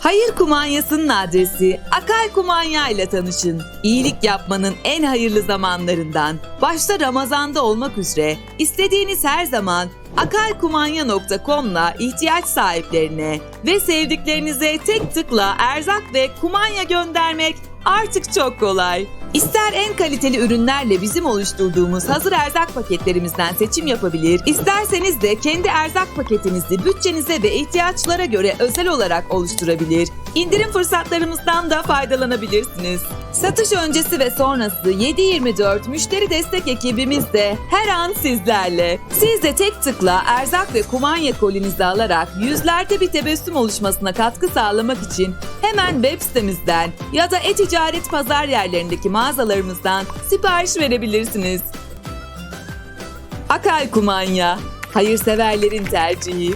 Hayır kumanyasının adresi Akay Kumanya ile tanışın. İyilik yapmanın en hayırlı zamanlarından, başta Ramazan'da olmak üzere istediğiniz her zaman akaykumanya.com'la ihtiyaç sahiplerine ve sevdiklerinize tek tıkla erzak ve kumanya göndermek artık çok kolay. İster en kaliteli ürünlerle bizim oluşturduğumuz hazır erzak paketlerimizden seçim yapabilir, isterseniz de kendi erzak paketinizi bütçenize ve ihtiyaçlara göre özel olarak oluşturabilir, indirim fırsatlarımızdan da faydalanabilirsiniz. Satış öncesi ve sonrası 7/24 müşteri destek ekibimiz de her an sizlerle. Siz de tek tıkla erzak ve kumanya kolinizi alarak yüzlerde bir tebessüm oluşmasına katkı sağlamak için hemen web sitemizden ya da e-ticaret pazar yerlerindeki mağazalarımızdan sipariş verebilirsiniz. Akay Kumanya, hayırseverlerin tercihi.